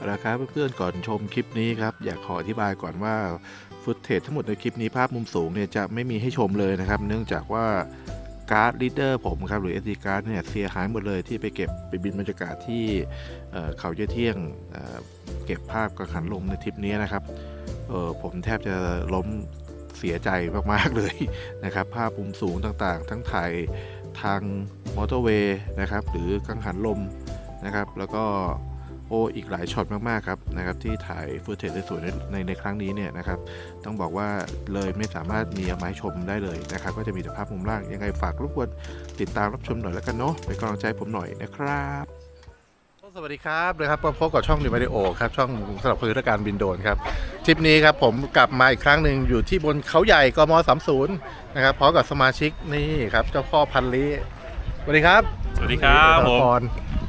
เอาละครับเพื่อนๆก่อนชมคลิปนี้ครับ อยากขออธิบายก่อนว่าฟุตเทจทั้งหมดในคลิปนี้ภาพมุมสูงเนี่ยจะไม่มีให้ชมเลยนะครับ เนื่องจากว่าการ์ดลีดเดอร์ผมครับหรือ SD การ์ดเนี่ยเสียหายหมดเลยที่ไปเก็บไปบินบรรยากาศที่เขาเยี่ยเที่ยงเเก็บภาพกระขันลมในทริปนี้นะครับผมแทบจะล้มเสียใจมากๆเลยนะครับ ภาพมุมสูงต่างๆ ทั้งถ่ายทางมอเตอร์เวย์นะครับ หรือกังหันลมนะครับ แล้วก็ โอ้อีกหลายช็อตมากๆครับนะครับที่ถ่ายฟุตเทจสวยๆในในในครั้งนี้เนี่ยนะครับต้องบอกว่าเลยไม่สามารถมีเอามาให้ชมได้เลยนะครับก็จะมีแต่ภาพมุมล่างยังไงฝากรบกวนติดตามรับชมหน่อยแล้วกันเนาะเป็นกำลังใจผมหน่อยนะครับสวัสดีครับนะครับมาพบกับช่องดีวิดีโอครับช่องสำหรับคุยเรื่องการบินโดรนครับทริปนี้ครับผมกลับมาอีกครั้งหนึ่งอยู่ที่บนเขาใหญ่กม30นะครับพร้อมกับสมาชิกนี่ครับเจ้าพ่อพันลีสวัสดีครับ สวัสดีครับผมพร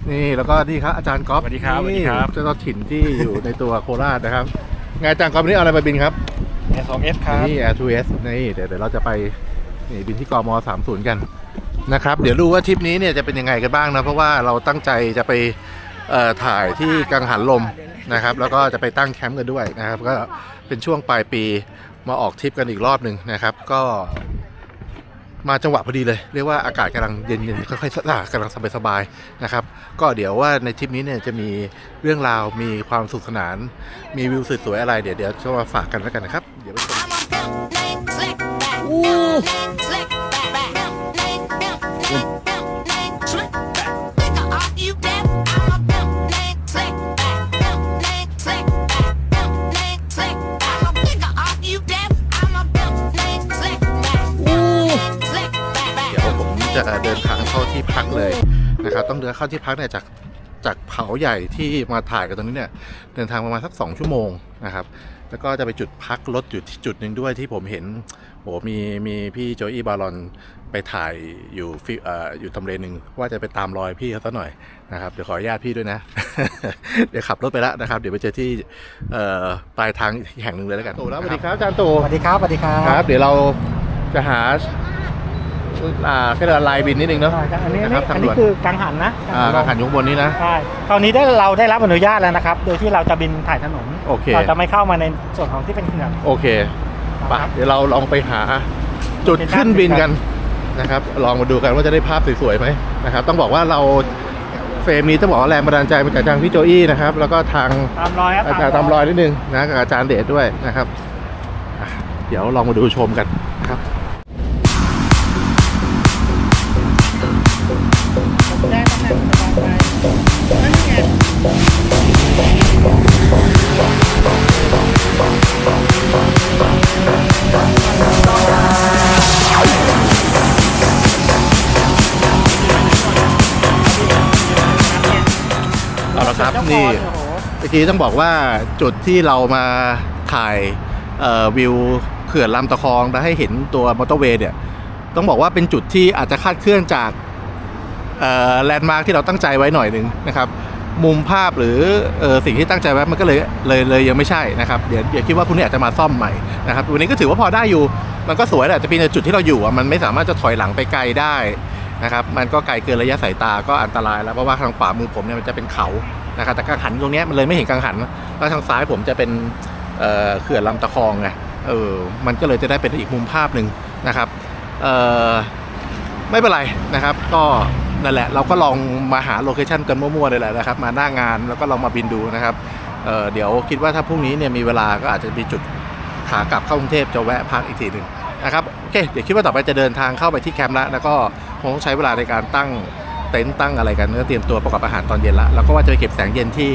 นี่แล้วก็นี่ครับอาจารย์ก๊อฟสวัสดีครับสวัสดีครับเจ้าถิ่นที่อยู่ในตัวโคราชนะครับไงอาจารย์ก๊อฟวันนี้เอาอะไรมาบินครับ S2F ครับนี่ Air 2S นี่เดี๋ยวเดี๋ยวเราจะไปนี่บินที่กม30 กันนะครับ เดี๋ยวดูว่าทริปนี้เนี่ยจะเป็นยังไงกันบ้างนะเพราะว่าเราตั้งใจจะไปเอ่อถ่ายที่กังหันลมนะครับ แล้วก็จะไปตั้งแคมป์กันด้วยนะครับ ก็เป็นช่วงปลายปีมาออกทริปกันอีกรอบหนึ่งนะครับ ก็ มาจังหวะพอดีเลย เรียกว่าอากาศกำลังเย็นๆค่อยๆอ่ากำลังสบายๆนะครับ ก็เดี๋ยวว่าในทริปนี้เนี่ยจะมีเรื่องราวมีความสุขสนาน มีวิวสวยๆอะไรเดี๋ยวเดี๋ยวจะมาฝากกันแล้วกันนะครับ เดี๋ยวไปชม นะครับต้องเดินเข้าที่พักเนี่ยจากจากเขาใหญ่ที่มาถ่ายกันตรงนี้เนี่ยเดินทางประมาณสัก 2 ชั่วโมงนะครับ แล้วก็จะไปจุดพักรถอยู่ที่จุดหนึ่งด้วยที่ผมเห็นโหมีมีพี่โจอี้บาลอนไปถ่ายอยู่ฟิเอ่ออยู่ทำเลหนึ่งว่าจะไปตามรอยพี่เขาซะหน่อยนะครับเดี๋ยวขออนุญาตพี่ด้วยนะ เดี๋ยวขับรถไปแล้วนะครับ เดี๋ยวไปเจอที่เอ่อปลายทางอีกแห่งหนึ่งเลยแล้วกันตู่แล้วสวัสดีครับอาจารย์ตู่สวัสดีครับสวัสดีครับครับ เดี๋ยวเราจะหา อ่าแค่ลายบินนิดนึงเนาะ ใช่ครับอันนี้นะครับอันทางด่นี้วน คือกังหันนะอ่ากังหันอยู่ข้างบนนี้นะ ใช่คราวนี้ได้เราได้รับอนุญาตแล้วนะครับ โดยที่เราจะบินถ่ายถนนโอเค เราจะไม่เข้ามาในส่วนของที่เป็นเขื่อนโอเคไปครับ เดี๋ยวเราลองไปหาจุดขึ้นบินกันนะครับ ลองมาดูกันว่าจะได้ภาพสวยๆไหมนะครับ ต้องบอกว่าเราเฟรมนี้ต้องบอกว่าแรงบันดาลใจมาจากทางพี่โจอี้นะครับ แล้วก็ทาง ตามรอยครับอาจารย์ตามรอยนิดนึงนะกับอาจารย์เดชด้วยนะครับอะเดี๋ยวลองมาดูชมกัน นี่เมื่อกี้ต้องบอกว่าจุดที่เรามาถ่ายวิวเขื่อนลำตะคองและให้เห็นตัวมอเตอร์เวย์เนี่ยต้องบอกว่าเป็นจุดที่อาจจะคาดเคลื่อนจากแลนด์มาร์คที่เราตั้งใจไว้หน่อยหนึ่งนะครับ มุมภาพหรือออสิ่งที่ตั้งใจไว้มันก็เลยเลยเลยยังไม่ใช่นะครับเดี๋ยวเดี๋ยวคิดว่าพรุ่งนี้อาจจะมาซ่อมใหม่นะครับวันนี้ก็ถือว่าพอได้อยู่มันก็สวยแหละแต่เพียงแต่จุดที่เราอยู่อะมันไม่สามารถจะถอยหลังไปไกลได้นะครับมันก็ไกลเกินระยะสายตาก็อันตรายแล้วเพราะว่าทางขวามือผมเนี่ยมันจะเป็นเขา นะครับแต่กังหันตรงนี้มันเลยไม่เห็นกังหัน แล้วทางซ้ายผมจะเป็นเเขื่อนลำตะคองไงเออมันก็เลยจะได้เป็นอีกมุมภาพหนึ่งนะครับเออไม่เป็นไรนะครับ ก็นั่นแหละเราก็ลองมาหาโลเคชันกันมั่วๆเลยแหละนะครับ มาหน้างานแล้วก็ลองมาบินดูนะครับเออเดี๋ยวคิดว่าถ้าพรุ่งนี้เนี่ยมีเวลาก็อาจจะมีจุดขากลับเข้ากรุงเทพจะแวะพักอีกทีหนึ่งนะครับโอเคเดี๋ยวคิดว่าต่อไปจะเดินทางเข้าไปที่แคมป์แล้วแล้วก็คงต้องใช้เวลาในการตั้ง เต็นท์ตั้งอะไรกันก็เตรียมตัวประกอบอาหารตอนเย็นละแล้วก็ว่าจะไปเก็บแสงเย็นที่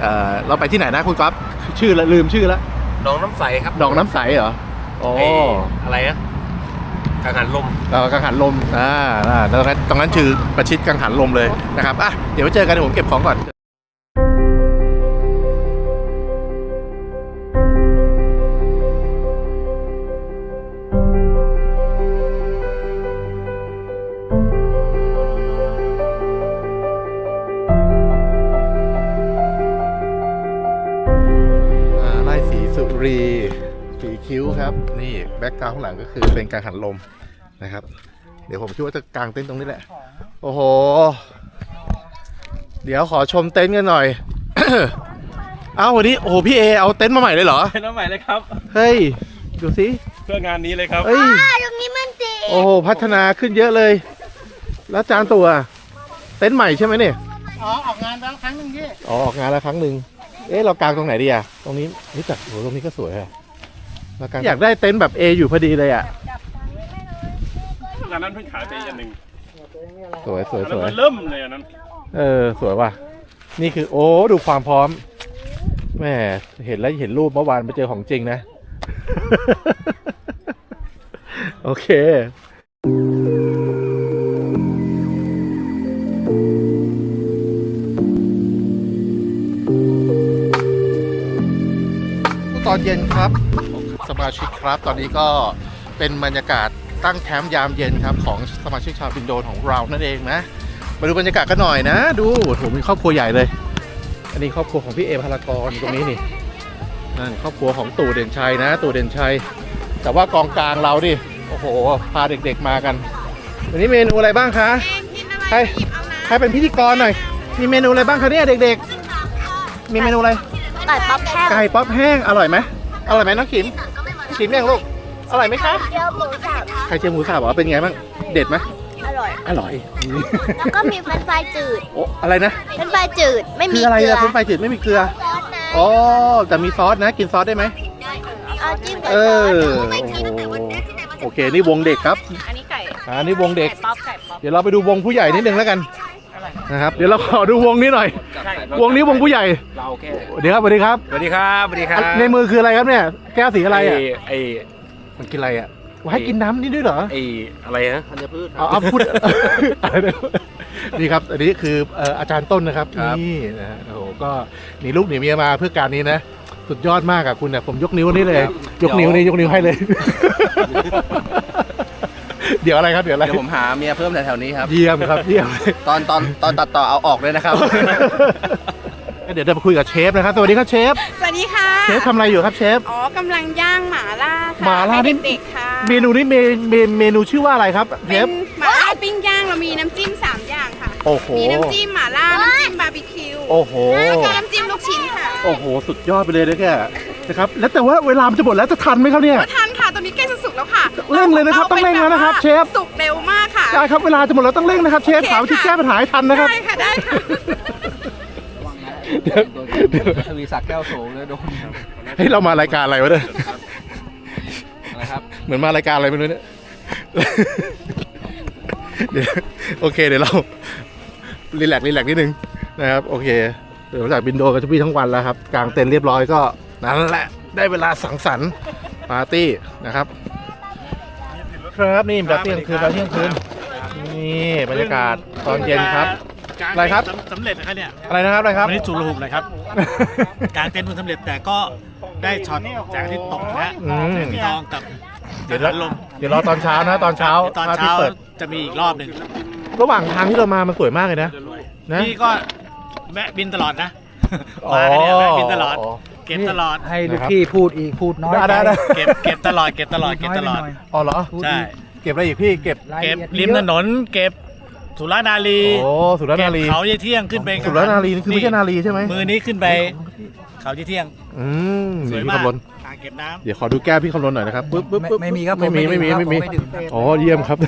เอ่อเราไปที่ไหนนะคุณก๊อฟชื่อละลืมชื่อละหน้องน้ำใสครับดอกน้ำใสเหรอโอ้ไอ้อะไรนะกังหันลม เออกังหันลมอ่าอ่าแล้วตรงนั้นชื่อประชิดกังหันลมเลยนะครับอะเดี๋ยวไปเจอกันเดี๋ยวผมเก็บของก่อน รีสีคิ้วครับ นี่แบ็กกราวข้างหลังก็คือเป็นการหันลมนะครับ เดี๋ยวผมคิดว่าจะกางเต็นท์ตรงนี้แหละ โอ้โห เดี๋ยวขอชมเต็นท์กันหน่อย เอ้าวันนี้โอ้โหพี่เอเอาเต็นท์มาใหม่เลยเหรอ เป็นน้ำใหม่เลยครับ เฮ้ย ดูสิเพื่องานนี้เลยครับเอ้ย ตรงนี้มันจีโอ้โหพัฒนาขึ้นเยอะเลย แล้วจานตัว เต็นท์ใหม่ใช่ไหมเนี่ย อ๋อ ออกงานแล้วครั้งหนึ่งพี่อ๋อออกงานแล้วครั้งหนึ่ง เอ๊ะเรากางตรงไหนดีอะตรงนี้นี่จัดโหตรงนี้ก็สวยอะเรากางอยากได้เต็นท์แบบเออยู่พอดีเลยอะงานนั้นเพิ่งขายไปอันหนึ่งสวยสวยอันสนั้นวยมันเริ่มเลยอันนั้นเออ สวยว่ะ นี่คือโอ้ดูความพร้อมแหม่เห็นแล้วเห็นรูปเมื่อวานไปเจอของจริงนะ โอเค อนเย็นครับ สมาชิกครับตอนนี้ก็เป็นบรรยากาศตั้งแคมป์ยามเย็นครับของสมาชิกชาวบินโดนของเรานั่นเองนะ มาดูบรรยากาศกันหน่อยนะ ดูโถมีครอบครัวใหญ่เลย อันนี้ครอบครัวของพี่เอพารากรอยู่ตรงนี้นี่นั่นครอบครัวของตู่เด่นชัยนะ ตู่เด่นชัย แต่ว่ากองกลางเราดิโอ้โห พาเด็กๆมากัน วันนี้เมนูอะไรบ้างคะใครใครเป็นพิธีกรหน่อย มีเมนูอะไรบ้างคะเนี่ยเด็กๆ มีเมนูอะไรไก่ป๊อปแห้งไก่ป๊อปแห้งอร่อยไหมอร่อยไหมน้องขิมขิมยังลูกอร่อยไหมคะเจียวหมูสับไข่เจียวหมูสับเหรอเป็นไงบ้างเด็ดไหมอร่อยอร่อยแล้วก็มีเฟรนช์ฟรายจืดโอ้อะไรนะเฟรนช์ฟรายจืดไม่มีคืออะไรเกลือะเฟรนช์ฟรายจืดไม่มีเกลือซอสนะอ๋อแต่มีซอสนะกินซอสได้ไหมเอาจิ้มกับเอซออสโอ้โหโอเคนี่วงเด็กครับอันนี้ไก่อ่านี่วงเด็กป๊อปไก่ป๊อปเดี๋ยวเราไปดูวงผู้ใหญ่นิดนึงแล้วกัน นะครับ เดี๋ยวเราขอดูวงนี้หน่อย วงนี้วงผู้ใหญ่ เราแค่เดี๋ยวครับสวัสดีครับ สวัสดีครับสวัสดีครับในมือคืออะไรครับเนี่ย แก้วสีอะไรอะไอ้มันกินอะไรอะให้กินน้ำนี่ด้วยเหรอไอ้อะไรนะเอาเอาพูดนี่ครับ อันนี้คือเอ่ออาจารย์ต้นนะครับนี่นะฮะโอ้โหก็หนีลูกหนีเมียมาเพื่อการนี้นะ สุดยอดมากอะคุณเนี่ยผมยกนิ้วนี่เลย ยกนิ้วนี่ยกนิ้วให้เลย เดี๋ยวอะไรครับเดี๋ยวอะไร เดี๋ยวผมหาเมียเพิ่มแถวๆนี้ครับ เยี่ยมครับเยี่ยมตอนตอนตอนตัดต่อเอาออกเลยนะครับ เดี๋ยวจะมาคุยกับเชฟนะครับ สวัสดีครับเชฟ สวัสดีค่ะ เชฟทำอะไรอยู่ครับเชฟ อ๋อกำลังย่างหมาล่าค่ะหม่าล่านี่ให้เด็กๆค่ะ เมนูนี้เมเมเมนูชื่อว่าอะไรครับเชเป็นฟหมาล่าปิ้งย่างเรามีน้ำจิ้มสามอย่างค่ะ โอ้โห มีน้ำจิ้มหม่าล่า น้ำจิ้มบาร์บีคิว โอ้โหแล้วก็น้ำจิ้มลูกชิ้นค่ะ โอ้โห สุดยอดไปเลยนะแกนะครับ แล้วแต่ว่าเวลามันจะหมดแล้วจะทันไหมครับเนี่ยก็ท สุกแล้วค่ะเร่งเลยนะครับต้องเร่งแล้วนะครับเชฟสุกเร็วมากค่ะได้ครับเวลาจะหมดแล้วต้องเร่งนะครับเชฟโอเคหาวิธีค่ะแก้ปัญหาให้ทันนะครับได้ค่ะได้ค่ะเดี๋ยวเดี๋ยวทวีศักดิ์แก้วโสงเลยโดนเฮ้ยเรามารายการอะไรวะเนี่ยนะครับเหมือนมารายการอะไรไม่รู้เนี่ยเดี๋ยวโอเคเดี๋ยวเรารีแลกซ์รีแลกซ์นิดนึงนะครับโอเคเดี๋ยวจากบินโดกับทุกพี่ทั้งวันแล้วครับกลางเต็นท์เรียบร้อยก็นั่นแหละได้เวลาสังสรรค์ปาร์ตี้นะครับ ครับนี่แบบเที่ยงคืนแบบเที่ยงคืนนี่บรรยากาศตอนเย็นครับอะไรครับสำเร็จนะครับเนี่ยอะไรนะครับอะไรครับวันนี้จุลหุบเลยครับ การเต้นมันสำเร็จแต่ก็ได้ช็อตจากที่ตกนะฮะอืมพี่ทองกับเดี๋ยวทเราหารลมเดี๋ยวรอตอนเช้านะตอนเช้าตอนพระทิตเช้าย์เปิดจะมีอีกรอบหนึ่งระหว่างทางที่เรามามันสวยมากเลยนะนะพี่ก็แวะบินตลอดนะมาเนี่ยแวะบินตลอดเก็บตลอดให้ลูกพี่พูดอีกพูดน้อยได้ได้ได้เก็บเก็บตลอดเก็บตลอดเก็บตลอดอ๋อเหรอใช่เก็บอะไรอีกพี่เก็บรายเก็บละอียดริมถนนเก็บสุรานารีโอ้สุรเก็นาบรีเขาเยเที่ยงขึ้นไปสุรนารีนี่คือไม่ใช่นารีใช่ไหมมือนี้ขึ้นไป เขาเยเที่ยง อืมสวยนี่พี่มากคำลนอ่าง เก็บน้ำเดี๋ยวขอดูแก้วพี่คำลนหน่อยนะครับปึ๊บปึ๊บไม่ปึ๊บไม่มีครับไม่มีผไม่มีครับไม่มีผดื่ครับ อ๋อเยี่ยมครับ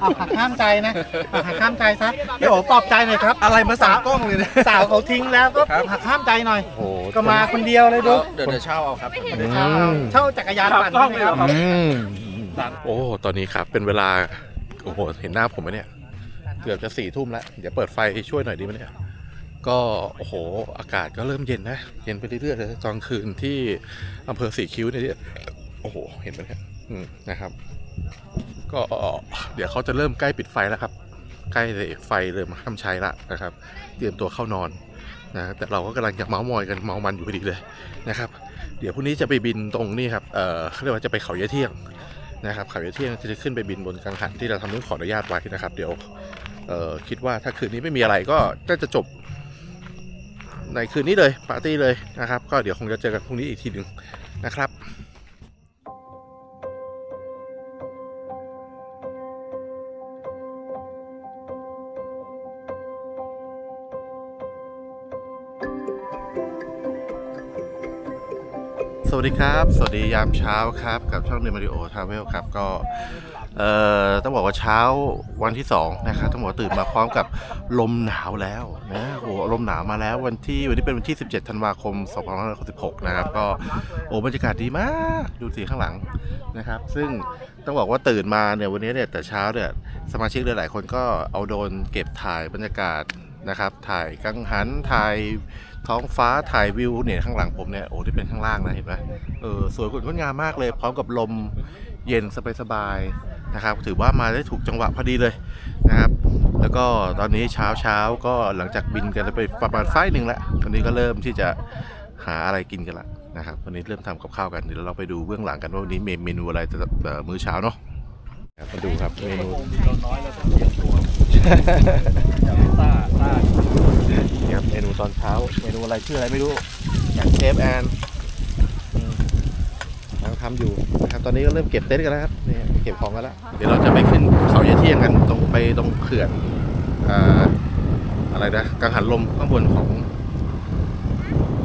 เอาหักข้ามใจนะเอาหักข้ามใจซะเดี๋ยวโอ้ปลอบใจหน่อยครับอะไรมาสามกล้องเลยเนี่ยสาวเขาทิ้งแล้วก็หักข้ามใจหน่อย โอ้โหก็มาคนเดียวเลยดูเดี๋ยวเดี๋ยวเช่าเอาครับ อืมเช่าจักรยานปั่นใช่ไหมครับ อืมโอ้ตอนนี้ครับเป็นเวลาโอ้โหเห็นหน้าผมไหมเนี่ย เกือบจะสี่ทุ่มแล้วเดี๋ยวเปิดไฟช่วยหน่อยดีไหมเนี่ย ก็โอ้โหอากาศก็เริ่มเย็นนะ เย็นไปเรื่อยๆเลยตอนคืนที่อำเภอสีคิ้วเนี่ยโอ้โห เห็นไหมเนี่ยอืมนะครับ ก็เดี๋ยวเขาจะเริ่มใกล้ปิดไฟแล้วครับ ใกล้ไฟเริ่มห้ามใช้ละนะครับ เตรียมตัวเข้านอนนะแต่เราก็กำลังจะเมาส์มอยกันเมามันอยู่พอดีเลยนะครับ เดี๋ยวพรุ่งนี้จะไปบินตรงนี่ครับเออเขาเรียกว่าจะไปเขาเยะเที่ยงนะครับเขาเยะเที่ยงจะขึ้นไปบินบนกังหันที่เราทำเรื่องขออนุญาตไว้นะครับ เดี๋ยวเออคิดว่าถ้าคืนนี้ไม่มีอะไรก็น่าจะจบ ในคืนนี้เลยปาร์ตี้เลยนะครับ ก็เดี๋ยวคงจะเจอกันพรุ่งนี้อีกทีหนึ่งนะครับสวัสดีครับ สวัสดียามเช้าครับ กับช่องเดมาริโอทาเวลครับ ก็ เอ่อต้องบอกว่าเช้าวันที่2นะครับต้องบอกว่าตื่นมาพร้อมกับลมหนาวแล้วนะโอ้โหลมหนาวมาแล้ววันที่วันนี้เป็นวันที่ 17ธันวาคม2566นะครับก็โอ้บรรยากาศดีมากดูสีข้างหลังนะครับ ซึ่งต้องบอกว่าตื่นมาเนี่ยวันนี้เนี่ยแต่เช้าเนี่ยสมาชิกหลายๆคนก็เอาโดนเก็บถ่ายบรรยากาศนะครับ ถ่ายกังหันถ่ายท้องฟ้าถ่ายวิวเนี่ยข้างหลังผมเนี่ยโอ้ที่เป็นข้างล่างนะเห็นไหมเออสวยงดงามมากเลยพร้อมกับลมเย็นสบายๆ นะครับถือว่ามาได้ถูกจังหวะพอดีเลยนะครับ แล้วก็ตอนนี้เช้าเช้าๆก็หลังจากบินกันไปประมาณไฟล์หนึ่งแล้วตอนนี้ก็เริ่มที่จะหาอะไรกินกันละนะครับวันนี้เริ่มทำกับข้าวกันเดี๋ยวเราไปดูเบื้องหลังกันว่าวันนี้เมนูอะไรจะเอ่อมื้อเช้าเนาะครับมาดูครับเมนูต้าต้านี่ครับเมนูตอนเช้าเมนูอะไรชื่ออะไรไม่รู้อย่างเชฟแอนอืมกำ ลังทำอยู่นะครับ ตอนนี้ก็เริ่มเก็บเต็นท์กันแล้วครับนี่เก็บของกันแล้ว เดี๋ยวเราจะไปขึ้นเขาเยเที่ยงกันตรงไปตรงเขื่อนอ่าอะไรนะกังหันลมข้างบนของ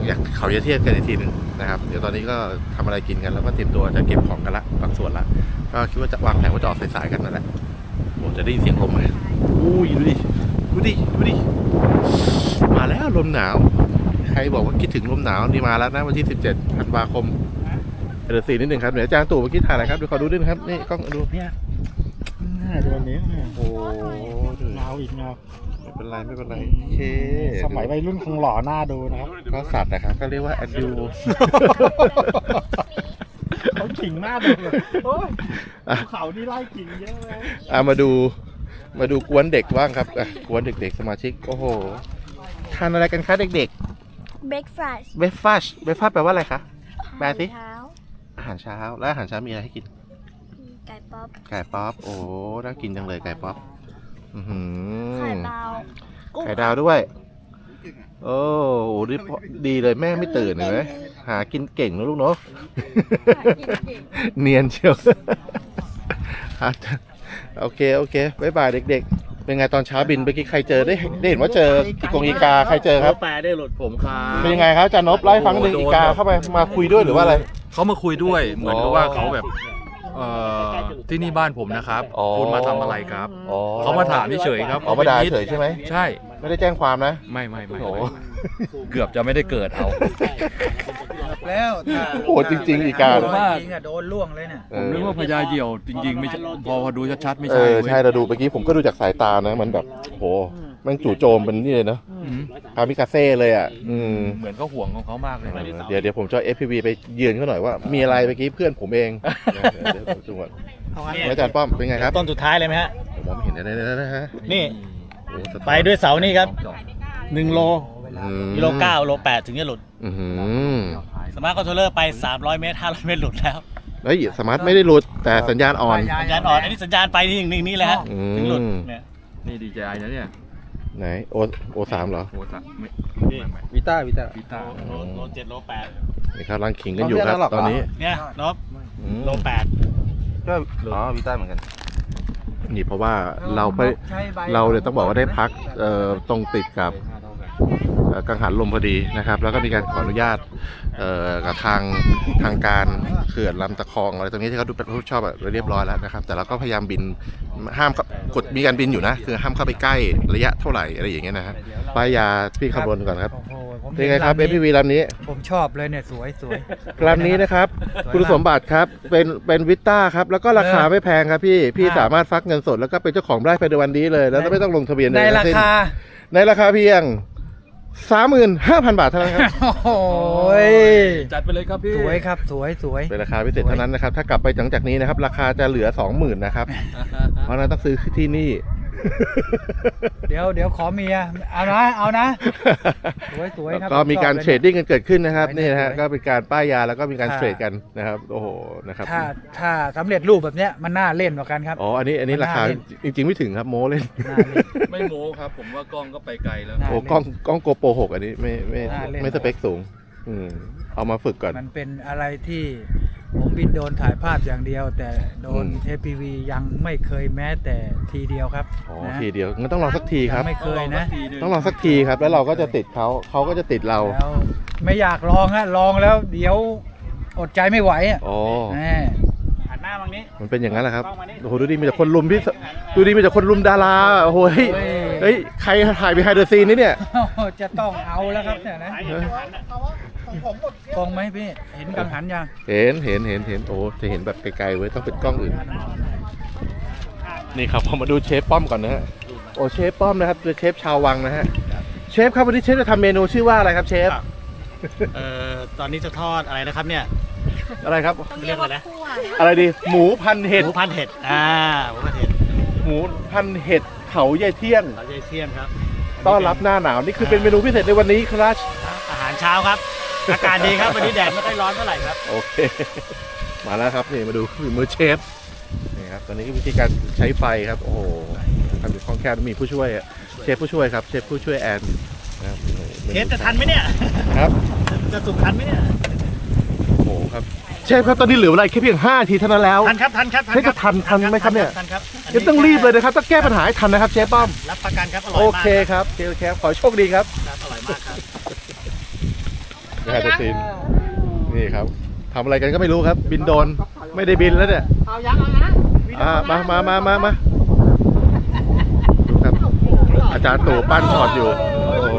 อยากเขาเยเที่ยงกันอีกทีหนึ่งนะครับ เดี๋ยวตอนนี้ก็ทำอะไรกินกันแล้วก็เตรียมตัวจะเก็บของกันละบางส่วนละ ก็คิดว่าจะวางแผนว่าจะออกสายๆกันนั่นแหละโอ้จะได้ยินเสียงลมไหมอุ้ยดูดิดูดิดูดิมาแล้วลมหนาว ใครบอกว่าคิดถึงลมหนาวนี่มาแล้วนะวันที่ 17ธันวาคม เดือนสี่นิดหนึ่งครับเดี๋ยวอาจารย์ตู่เมื่อกี้ถ่ายอะไรครับดูขอดูด้วยนะครับนี่กล้องดูเนี่ยน่าดูอันนี้โอ้ดูเงาอีกเงาไม่เป็นไรไม่เป็นไรโอเคสมัยวัยรุ่นคงหล่อหน้าดูนะครับก็สัตว์นะครับก็เรียกว่าแอดดูเขาขิงหน้าดูเลยโอ้ยภูเขานี่ไล่ขิงเยอะเลยอะมาดูมาดูกวนเด็กบ้างครับอะกวนเด็กๆ สมาชิกโอ้โหทานอะไรกันคะเด็กเบรกฟาสๆเบฟฟัชเบฟฟัชแปลว่าอะไรคะแปลสิเช้า อาหารเช้า แล้วอาหารเช้ามีอะไรให้กิน ไก่ป๊อป ไก่ป๊อป โอ้ น่ากินจังเลยไก่ป๊อป อือหือไข่ดาวกุ้งไข่ดาวด้วย โอ้โหดีดีเลยแม่ไม่ตื่นเห็นไหมหากินเก่งนะลูกเนาะเนียนเชียวหาโอเค โอเคบายบายเด็ก ๆ เป็นไงตอนเช้าบินเมื่อกี้ใครเจอได้ได้เห็นว่าเจออีกงอีกาใครเจอครับแปลได้หลุดผมครับเป็นยังไงครับอาจารย์นบไล่าให้ฟังหนึ่งอีกาเข้าไปมาคุยด้วยหรือว่าอะไร เขามาคุยด้วยเหมือนกับอ๋อว่าเขาแบบเอ่อที่นี่บ้านผมนะครับ อ๋อ คุณมาทำอะไรครับ อ๋อเขามาถามเฉยๆครับเขามาด่าเฉยใช่ไหมใช่ ไม่ได้แจ้งความนะ ไม่ไม่ไม่โอ้โห เกือบจะไม่ได้เกิดเอา แล้วถ้าโหดจริงๆอีกา โดนจริงอะโดนล่วงเลยเนี่ย ผมนึกว่าพญาเหยี่ยวจริงๆไม่ใช่พอพอดูชัดๆไม่เอใช่อเว้ย ใช่เราดูเมื่อกี้ผมก็ดูจากสายตานะ มันแบบโห แมันจู่โจมเป็นนี่เลยเนาะอืมคามิกาเซ่เลยอะ อืม เหมือนเขาห่วงของเขามากเลยนะเดี๋ยวเดี๋ยวผมจะ FPV ไปเยือนเขาหน่อยว่า มีอะไรเมื่อกี้เพื่อนผมเองเดี๋ยวเดี๋ยวผมดูก่อนเอางั้นอาจารย์ป้อมเป็นไงครับต้นสุดท้ายเลยไหมฮะผมมองไม่เห็นอะไรเลยนะฮะ นี่โอ้สะท้อนไปด้วยเสานี่ครับหนึ่งโลอืมกิโลเก้าโลแปดถึงจะหลุดอื้อหือสมาร์ทคอนโทรลเลอร์ไป 300 เมตร 500 เมตรหลุดแล้วเฮ้ยสมาร์ทไม่ได้หลุดแต่สัญญาณอ่อน สัญญาณอ่อน อันนี้สัญญาณไปนี่นี่นี่เลยฮะอืมถึงหลุดเนี่ยนี่ดีใจนะเนี่ย ไหนโอโอสามเหรอโอ้สักไม่นี่ไม่ไม่วิต้าวิต้าพิต้าโลโลเจ็ดโลแปดนี่ครับรังขิงกันอยู่ครับ ตอนนี้เนี่ยนบอืมโลแปดก็อ๋อวิต้าเหมือนกัน นี่เพราะว่าเราไปเราเนี่ยต้องบอกว่าได้พักเอ่อตรงติดกับเอ่อ กังหันลมพอดีนะครับ แล้วก็มีการขออนุญาตเอ่อกับทางทางการเขื่อนลำตะคองอะไรตรงนี้ที่เขาดูเป็นผู้ชอบอะเรียบร้อยแล้วนะครับ แต่เราก็พยายามบินห้ามเข้ากดมีการบินอยู่นะ คือห้ามเข้าไปใกล้ระยะเท่าไหร่อะไรอย่างเงี้ยนะฮะป้ายยาพี่คำนวณก่อนครับโอ้โหผมเป็นไงครับห็น FPV ลำนี้ ผมชอบเลยเนี่ยสวยสวยลำนี้นะครับสวยมากคุณสมบัติครับเป็นเป็นวิต้าครับ แล้วก็ราคาเออไม่แพงครับพี่ พี่อ่าสามารถฟักเงินสดแล้วก็เป็นเจ้าของได้ภายในวันนี้เลย แล้วไม่ต้องลงทะเบียนในใดๆราทั้งสิ้นคาในราคาเพียง 35,000บาทเท่านั้นครับ โอ้โหยจัดไปเลยครับพี่สวยครับสวยสวย เป็นราคาพิเศษเท่านั้นนะครับ ถ้ากลับไปหลังจากนี้นะครับ ราคาจะเหลือ20,000นะครับ เพราะฉะนั้นต้องซื้อที่นี่ เดี๋ยวเดี๋ยวขอเมีย เอานะ เอานะ สวยสวยครับก็มีการผมชอบเทรดดิ้งกันเกิดขึ้นนะครับสวยนะนี่นะฮะสวยก็เป็นการป้ายยาแล้วก็มีการค่ะเทรดกันนะครับโอ้โหนะครับถ้าถ้าสำเร็จรูปแบบเนี้ยมันน่าเล่นกว่ากันครับอ๋ออันนี้อันนี้มันราคาน่าเล่นจริงๆไม่ถึงครับโม้เล่นน่าเล่นไม่โม้ครับ ผมว่ากล้องก็ไปไกลแล้วน่าโอ้กล้องกล้องโกโปรหกอันนี้ไม่ไม่น่าเล่นไม่สเปคสูง อืมเอามาฝึกก่อนมันเป็นอะไรที่ ผมบินโดรนถ่ายภาพอย่างเดียว แต่โดนอืม FPV ยังไม่เคยแม้แต่ทีเดียวครับอ๋อนะทีเดียวงั้นต้องลองสักทีครับ ยังไม่เคยนะ ต้องลองสักทีครับ แล้วเราก็จะติดเขาเขาก็จะติดเราแล้วไม่อยากลองฮะลองแล้วเดี๋ยวอดใจไม่ไหวอะอ๋อแหมหันหน้าบางนี้ มันเป็นอย่างนั้นแหละครับโอ้โหดูดิมีแต่คนลุมพี่ดูดิมีแต่คนลุมดาราโอ้โหเฮ้ยเฮ้ยใครถ่ายไปไฮเดอร์ซีนนี่เนี่ย จะต้องเอาแล้วครับเนี่ยนะ กล้องไหมพี่ เห็นกังหันยังเห็นเห็นเห็นเห็นโอ้จะเห็นแบบไกลๆเว้ยต้องเป็นกล้องอื่น นี่ครับผมมาดูเชฟป้อมก่อนนะฮะโอ้เชฟป้อมนะครับเป็นเชฟชาววังนะฮะเชฟครับวันนี้เชฟจะทำเมนูชื่อว่าอะไรครับเชฟเอ่อตอนนี้จะทอดอะไรนะครับเนี่ย อะไรครับเรียกอะไรนะอะไรดี หมูพันเห็ดหมูพันเห็ดอ่าหมูพันเห็ดหมูพันเห็ดเขาใยเที่ยงเราจะเที่ยงครับต้อนรับหน้าหนาวนี่คือเป็นเมนูพิเศษในวันนี้ครับอาหารเช้าครับ อากาศดีครับ วันนี้แดดไม่ค่อยร้อนเท่าไหร่ครับ โอเค มาแล้วครับนี่มาดูฝีมือเชฟนี่ครับตอนนี้วิธีการใช้ไฟครับ โอ้โหทำอยู่คล่องแคล่วมีผู้ช่วยอะเชฟผู้ช่วยครับ เชฟผู้ช่วยแอนนะครับเทสจะทันไหมเนี่ย ครับ จะสุกทันไหมเนี่ย โอ้โหครับ เชฟครับตอนนี้เหลือเวลาแค่เพียง5นาทีเท่านั้นแล้ว ทันครับ ทันครับเฮ้ยจะทันทันไหมครับเนี่ย ทันครับยังต้องรีบเลยนะครับต้องแก้ปัญหาให้ทันนะครับเชฟป้อม รับประกันครับ อร่อยโอมากเคครับโอเคโอเคครับขอให้โชคดีครับ ครับอร่อยมากครับนี่ ครับซีนนี่ครับทำอะไรกันก็ไม่รู้ครับ บินโดนไม่ได้บินแล้วเนี่ยเอายังเอานะอ่ามามามามามาดูครับ อาจารย์ตู่ปั้นช็อตอยู่โอ้โห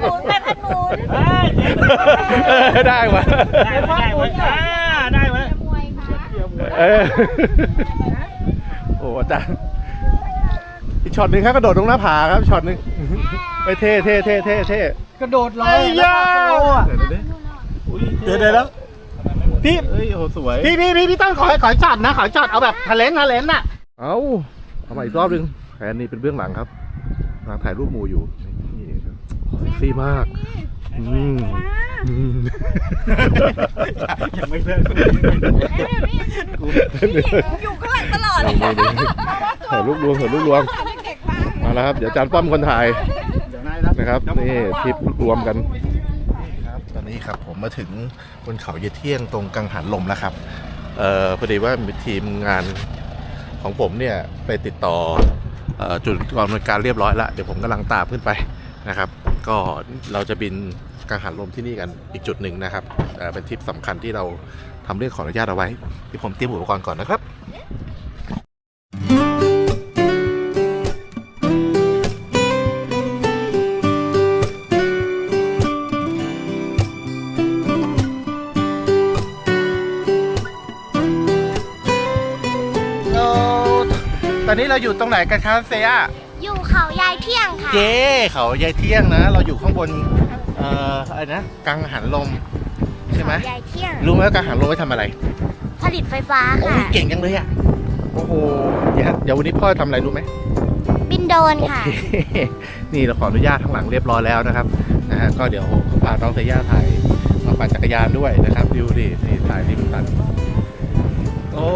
หมุนแบบพันหมุนเฮ้ยเออได้วะได้ไหมได้ไหมอ่าได้ไหมมวยค่ะเออโอ้อาจารย์อีกช็อตหนึ่งครับกระโดดตรงหน้าผาครับช็อตหนึ่งไปเท่เท่เท่เท่เท่ กระโดดลอไอ้ยยาแล้วก็โลอะเดี๋ยวเดี๋ยวแล้วพี่เอ้ยโอ้สวยพี่พี่พี่พี่ต้องขอขอจอดนะ ขอจอดเอาแบบทะเลนทะเลนน่ะ เอาเอามาอีกรอบหนึงแผนนี้เป็นเบื้องหลังครับกำลังถ่ายรูปหมู่อยู่นี่ครับเซ็กซี่มากอืมอืมยังไม่เลิกอยู่ข้างหลังตลอดนี่นี่นี่ถ่ายรูปรวมถ่ายรูปรวมมาแล้วครับ เดี๋ยวอาจารย์ป้อมคนถ่าย นะครับนี่ทริปรวมกันครับตอนนี้ครับผมมาถึงบนเขาเยเที่ยงตรงกังหันลมแล้วครับเอ่อพอดีว่ามีทีมงานของผมเนี่ยไปติดต่อเอ่อจุดกองบริการเรียบร้อยแล้วเดี๋ยวผมกำลังตามขึ้นไปนะครับ ก็เราจะบินกังหันลมที่นี่กันอีกจุดหนึ่งนะครับเอ่อเป็นทริปสำคัญที่เราทำเรื่องขออนุญาตเอาไว้ที่ผมเตรียมอุปกรณ์ก่อนนะครับ อนนี้เราอยู่ตรงไหนกันครับเซียอยู่เขายายเที่ยงค่ะ เย้เขายายเที่ยงนะ เราอยู่ข้างบนเอ่ออะไรนะกังหันลมใช่ไหมเขายายเที่ยง รู้ไหมว่ากังหันลมไว้ทำอะไร ผลิตไฟฟ้าโอ้ค่ะ ยเก่งจังเลยอะโอ้โหเดี๋ยวเดี๋ยววันนี้พ่อทำอะไรรู้ไหม บินโดรนโอค่ะ เค นี่เราขออนุญาตข้างหลังเรียบร้อยแล้วนะครับ นะฮะ ก็เดี๋ยวพาน้องเซย่าถ่ายมาปั่นจักรยานด้วยนะครับ ดูดิ นี่ถ่ายริมตัน โอ้